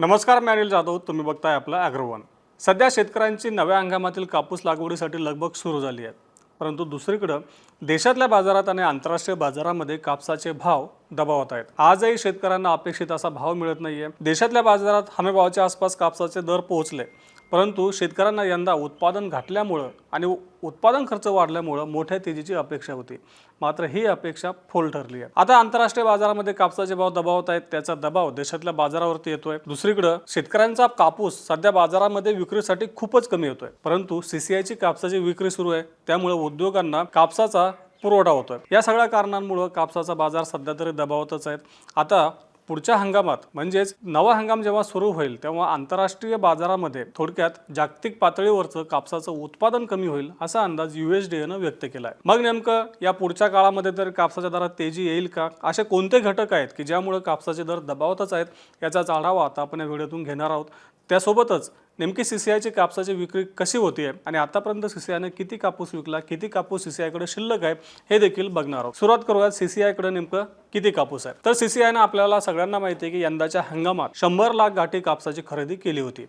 नमस्कार मी अनिल जाधव. तुम्ही बघताय आपलं अॅग्रोवन. सध्या शेतकऱ्यांची नव्या हंगामातील कापूस लागवडीसाठी लगबग सुरू झाली आहे. परंतु दुसरीकडं देशातल्या बाजारात आणि आंतरराष्ट्रीय बाजारामध्ये कापसाचे भाव दबावत आहेत. आजही शेतकऱ्यांना अपेक्षित असा भाव मिळत नाहीये. देशातल्या बाजारात हमीभावाच्या आसपास कापसाचे दर पोहोचले. परंतु शेतकऱ्यांना यंदा उत्पादन घटल्यामुळं आणि उत्पादन खर्च वाढल्यामुळं मोठ्या तेजीची अपेक्षा होती. मात्र ही अपेक्षा फोल ठरली आहे. आता आंतरराष्ट्रीय बाजारामध्ये कापसाचे भाव दबावत आहेत. त्याचा दबाव देशातल्या बाजारावरती येतोय. दुसरीकडं शेतकऱ्यांचा कापूस सध्या बाजारामध्ये विक्रीसाठी खूपच कमी होतोय परंतु सीसीआयची कापसाची विक्री सुरू आहे. त्यामुळे उद्योगांना कापसाचा पुरवठा होतोय. या सगळ्या कारणांमुळं कापसाचा बाजार सध्या तरी दबावतच आहेत. आता पुढच्या हंगामात म्हणजेच नवा हंगाम जेव्हा सुरू होईल तेव्हा आंतरराष्ट्रीय बाजारामध्ये थोडक्यात जागतिक पातळीवरचं कापसाचं उत्पादन कमी होईल असा अंदाज युएसडीएनं व्यक्त केला आहे मग नेमकं या पुढच्या काळामध्ये तर कापसाच्या दरात तेजी येईल का? असे कोणते घटक आहेत की ज्यामुळे कापसाचे दर दबावतच आहेत याचा आढावा आता आपण या व्हिडिओतून घेणार आहोत. त्यासोबतच नेमकी सीसीआयची कापसाची विक्री कशी होती आहे आणि आतापर्यंत सीसीआयने किती कापूस विकला किती कापूस सीसीआयकडे शिल्लक आहे हे देखील बघणार आहोत. सुरुवात करूयात सीसीआयकडे नेमकं किती कापूस आहे. तर सीसीआयनं आपल्याला सगळ्यांना माहिती आहे की यंदाच्या हंगामात शंभर लाख गाठी कापसाची खरेदी केली होती.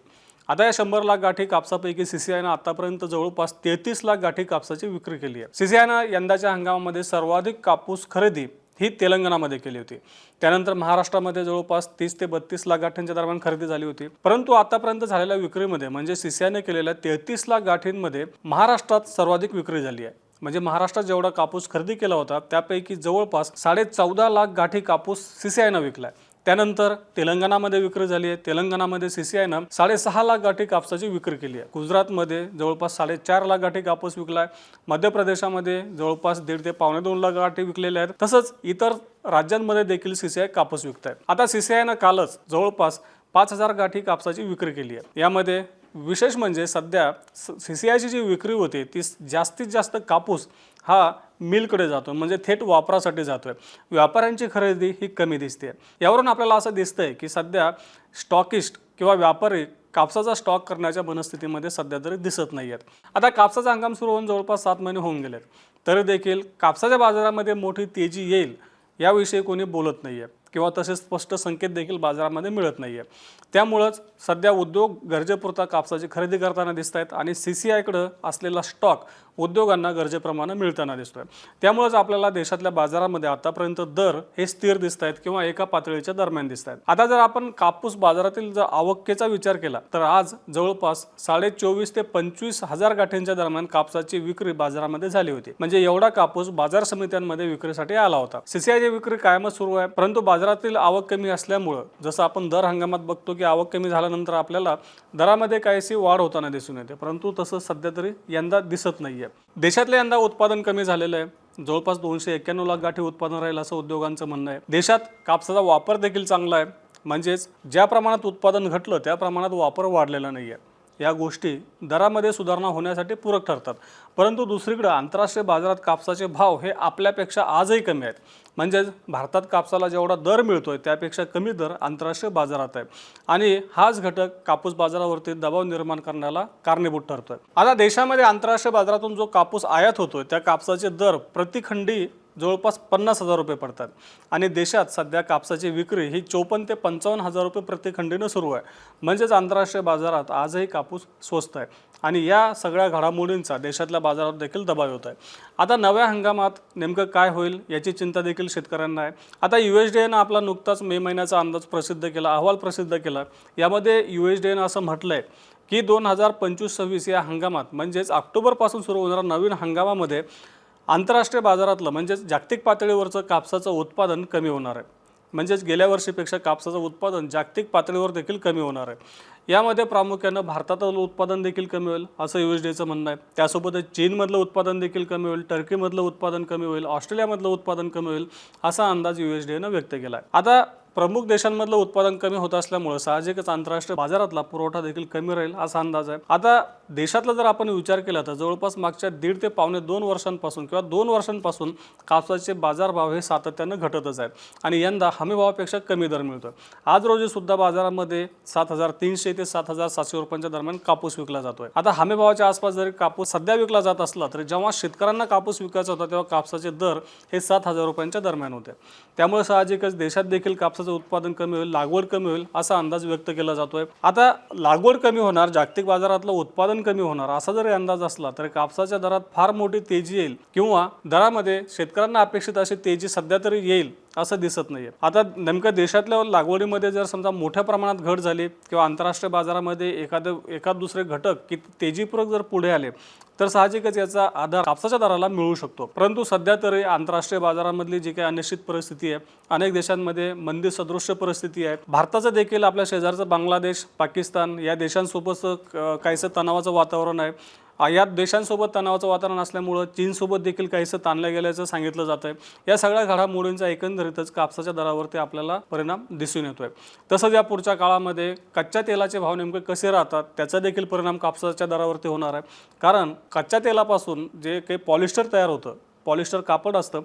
आता या शंभर लाख गाठी कापसापैकी सीसीआयनं आतापर्यंत जवळपास तेहतीस लाख गाठी कापसाची विक्री केली आहे. सीसीआयनं यंदाच्या हंगामामध्ये सर्वाधिक कापूस खरेदी ही तेलंगणामध्ये केली होती. त्यानंतर महाराष्ट्रामध्ये जवळपास तीस ते बत्तीस लाख गाठींच्या दरम्यान खरेदी झाली होती. परंतु आतापर्यंत झालेल्या विक्रीमध्ये म्हणजे सीसीआयने केलेल्या तेहतीस लाख गाठींमध्ये महाराष्ट्रात सर्वाधिक विक्री झाली आहे. म्हणजे महाराष्ट्रात जेवढा कापूस खरेदी केला होता त्यापैकी जवळपास साडे चौदा लाख गाठी कापूस सीसीआयनं विकलाय. त्यानंतर तेलंगणामध्ये विक्री झाली आहे. तेलंगणामध्ये सी सी आयनं साडेसहा लाख गाठी कापसाची विक्री केली आहे. गुजरातमध्ये जवळपास साडेचार लाख गाठी कापूस विकला आहे मध्य प्रदेशामध्ये जवळपास दीड ते पावणे दोन लाख गाठी विकलेल्या आहेत. तसंच इतर राज्यांमध्ये देखील सी सी आय कापूस विकत आहेत आता सी सी आयनं कालच जवळपास पाच हजार गाठी कापसाची विक्री केली आहे. यामध्ये विशेष म्हणजे सध्या सी सी आयची जी विक्री होते ती जास्तीत जास्त कापूस हा मिलकडे जातो म्हणजे थेट वापरासाठी जातोय. व्यापाऱ्यांची खरेदी ही कमी दिसते. यावरून आपल्याला असं दिसतंय की सध्या स्टॉकिस्ट किंवा व्यापारी कापसाचा स्टॉक करण्याच्या मनस्थितीमध्ये सध्या तरी दिसत नाही आहेत आता कापसाचा हंगाम सुरू होऊन जवळपास सात महिने होऊन गेलेत. तरी देखील कापसाच्या बाजारामध्ये मोठी तेजी येईल याविषयी कोणी बोलत नाही आहे किंवा तसे स्पष्ट संकेत देखील बाजारामध्ये मिळत नाही आहे त्यामुळंच सध्या उद्योग गरजेपुरता कापसाची खरेदी करताना दिसत आहेत आणि सी सी आयकडं असलेला स्टॉक उद्योगांना गरजेप्रमाणे मिळताना दिसतोय. त्यामुळेच आपल्याला देशातल्या बाजारामध्ये आतापर्यंत दर हे स्थिर दिसत आहेत किंवा एका पातळीच्या दरम्यान दिसत आहेत आता जर आपण कापूस बाजारातील जर आवकेचा विचार केला तर आज जवळपास साडे चोवीस ते पंचवीस हजार गाठींच्या दरम्यान कापसाची विक्री बाजारामध्ये झाली होती. म्हणजे एवढा कापूस बाजार समित्यांमध्ये विक्रीसाठी आला होता. सीसीआयची विक्री कायमच सुरू आहे परंतु बाजारातील आवक कमी असल्यामुळं जसं आपण दर हंगामात बघतो की आवक कमी झाल्यानंतर आपल्याला दरामध्ये काहीशी वाढ होताना दिसून येते परंतु तसं सध्या तरी यंदा दिसत नाही नाही आहे देशातले यंदा उत्पादन कमी झालेलं आहे. जवळपास दोनशे एक्क्याण्णव लाख गाठी उत्पादन राहील असं उद्योगांचं म्हणणं आहे. देशात कापसाचा वापर देखील चांगला आहे. म्हणजेच ज्या प्रमाणात उत्पादन घटलं त्या प्रमाणात वापर वाढलेला नाही आहे या गोष्टी दरामध्ये सुधारणा होण्यासाठी पूरक ठरतात. परंतु दुसरीकडं आंतरराष्ट्रीय बाजारात कापसाचे भाव हे आपल्यापेक्षा आजही कमी आहेत. म्हणजेच भारतात कापसाला जेवढा दर मिळतोय त्यापेक्षा कमी दर आंतरराष्ट्रीय बाजारात आहे. आणि हाच घटक कापूस बाजारावरती दबाव निर्माण करण्याला कारणीभूत ठरतोय. आता देशामध्ये आंतरराष्ट्रीय बाजारातून जो कापूस आयात होतोय त्या कापसाचे दर प्रतिखंडी जवळपास पन्नास हजार रुपये पडतात. आणि देशात सध्या कापसाची विक्री ही चोपन्न ते पंचावन्न हजार रुपये प्रतिखंडीनं सुरू आहे. म्हणजेच आंतरराष्ट्रीय बाजारात आजही कापूस स्वस्त आहे. आणि या सगळ्या घडामोडींचा देशातल्या बाजारात देखील दबाव होत आहे. आता नव्या हंगामात नेमकं काय होईल याची चिंता देखील शेतकऱ्यांना आहे. आता यू एस डी एनं आपला नुकताच मे महिन्याचा अंदाज प्रसिद्ध केला अहवाल प्रसिद्ध केला. यामध्ये यू एस डी एनं असं म्हटलं आहे की दोन हजार पंचवीस सव्वीस या हंगामात म्हणजेच ऑक्टोबरपासून सुरू होणाऱ्या नवीन हंगामामध्ये आंतरराष्ट्रीय बाजारातलं म्हणजेच जागतिक पातळीवरचं कापसाचं उत्पादन कमी होणार आहे. म्हणजेच गेल्या वर्षीपेक्षा कापसाचं उत्पादन जागतिक पातळीवर देखील कमी होणार आहे. यामध्ये प्रामुख्यानं भारतातलं उत्पादन देखील कमी होईल असं यू एस डीचं म्हणणं आहे. त्यासोबतच चीनमधलं उत्पादन देखील कमी होईल टर्कीमधलं उत्पादन कमी होईल ऑस्ट्रेलियामधलं उत्पादन कमी होईल असा अंदाज यू एस डीनं व्यक्त केला आहे. आता प्रमुख देशांमधलं उत्पादन कमी होत असल्यामुळे साहजिकच आंतरराष्ट्रीय बाजारातला पुरवठा देखील कमी राहील असा अंदाज आहे. आता देशातला जर आपण विचार केला तर जवळपास मागच्या दीड ते पावणे दोन वर्षांपासून किंवा दोन वर्षांपासून कापसाचे बाजारभाव हे सातत्यानं घटतच आहेत आणि यंदा हमीभावापेक्षा कमी दर मिळतो आज रोजी सुद्धा बाजारामध्ये सात हजार तीनशे ते सात हजार सातशे रुपयांच्या दरम्यान कापूस विकला जातोय. आता हमीभावाच्या आसपास जरी कापूस सध्या विकला जात असला तरी जेव्हा शेतकऱ्यांना कापूस विकायचा होता तेव्हा कापसाचे दर हे सात हजार रुपयांच्या दरम्यान होते. त्यामुळे साहजिकच देशात देखील कापसा कापसाचं उत्पादन कमी होईल लागवड कमी होईल असा अंदाज व्यक्त केला जातो आहे आता लागवड कमी होणार जागतिक बाजारातलं उत्पादन कमी होणार असा जरी अंदाज असला तरी कापसाच्या दरात फार मोठी तेजी येईल किंवा दरामध्ये शेतकऱ्यांना अपेक्षित अशी तेजी सध्या तरी येईल असं दिसत नाही आहे आता नेमकं देशातल्या लागवडीमध्ये जर समजा मोठ्या प्रमाणात घट झाली किंवा आंतरराष्ट्रीय बाजारामध्ये एखादं एखाद दुसरे घटक की तेजीपूर्वक जर पुढे आले तर साहजिकच याचा आधार कापसाच्या दराला मिळू शकतो. परंतु सध्या तरी आंतरराष्ट्रीय बाजारामधली जी काही अनिश्चित परिस्थिती आहे अनेक देशांमध्ये मंदी सदृश्य परिस्थिती आहे. भारताचं देखील आपल्या शेजारचं बांगलादेश पाकिस्तान या देशांसोबतचं काहीसं तणावाचं वातावरण आहे. यात देशांसोबत तणावाचं वातावरण असल्यामुळं चीनसोबत देखील काहीसं ताणलं गेल्याचं सांगितलं जात आहे या सगळ्या घडामोडींचा एकंदरीतच कापसाच्या दरावरती आपल्याला परिणाम दिसून येतोय. तसंच या पुढच्या काळामध्ये कच्च्या तेलाचे भाव नेमके कसे राहतात त्याचा देखील परिणाम कापसाच्या दरावरती होणार आहे. कारण कच्च्या तेलापासून जे काही पॉलिस्टर तयार होतं पॉलिस्टर कापड असतं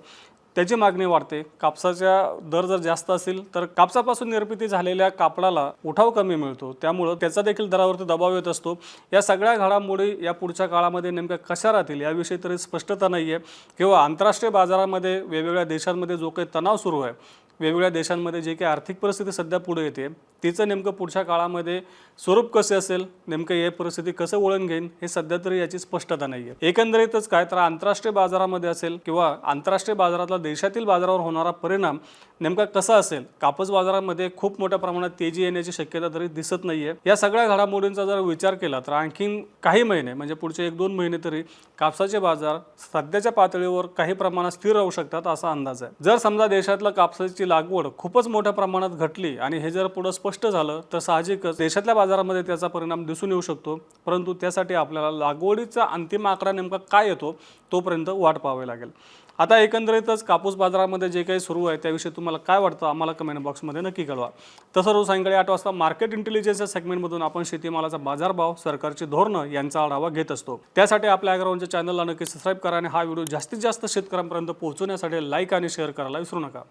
त्याची मागणी वाढते. कापसाच्या दर जर जास्त असेल तर कापसापासून निर्मिती झालेल्या कापडाला उठाव कमी मिळतो. त्यामुळं त्याचा देखील दरावरती दबाव येत असतो. या सगळ्या घडामोडी या पुढच्या काळामध्ये नेमक्या कशा राहतील याविषयी तरी स्पष्टता नाही आहे किंवा आंतरराष्ट्रीय बाजारामध्ये वेगवेगळ्या देशांमध्ये जो काही तणाव सुरू आहे वेगवेगळ्या देशांमध्ये जे काही आर्थिक परिस्थिती सध्या पुढे येते तिचं नेमकं पुढच्या काळामध्ये स्वरूप कसे असेल नेमकं हे परिस्थिती कसं वळण घेईन हे सध्या तरी याची स्पष्टता नाही आहे एकंदरीतच काय तर आंतरराष्ट्रीय बाजारामध्ये असेल किंवा आंतरराष्ट्रीय बाजारातला देशातील बाजारावर होणारा परिणाम नेमका कसा असेल कापूस बाजारामध्ये खूप मोठ्या प्रमाणात तेजी येण्याची शक्यता तरी दिसत नाहीये. या सगळ्या घडामोडींचा जर विचार केला तर आणखीन काही महिने म्हणजे पुढचे एक दोन महिने तरी कापसाचे बाजार सध्याच्या पातळीवर काही प्रमाणात स्थिर राहू शकतात असा अंदाज आहे. जर समजा देशातलं कापसाची लागवड खूपच मोठ्या प्रमाणात घटली आणि हे जर पुढं स्पष्ट झालं तर साहजिकच देशातल्या बाजारामध्ये त्याचा परिणाम दिसून येऊ शकतो. परंतु त्यासाठी आपल्याला लागवडीचा अंतिम आकडा नेमका काय येतो तोपर्यंत वाट पाहावी लागेल. आता एकंदरीतच कापूस बाजारामध्ये जे काही सुरू आहे त्याविषयी तुम्हाला काय वाटतं आम्हाला कमेंट बॉक्समध्ये नक्की कळवा. तसं रोज सायंकाळी आठ वाजता मार्केट इंटेलिजन्सच्या सेगमेंटमधून आपण शेतीमालाचा बाजारभाव सरकारची धोरणं यांचा आढावा घेत असतो. त्यासाठी आपल्या अॅग्राऊंडच्या चॅनलला नक्की सबस्क्राईब करा आणि हा व्हिडिओ जास्तीत जास्त शेतकऱ्यांपर्यंत पोहोचवण्यासाठी लाईक आणि शेअर करायला विसरू नका.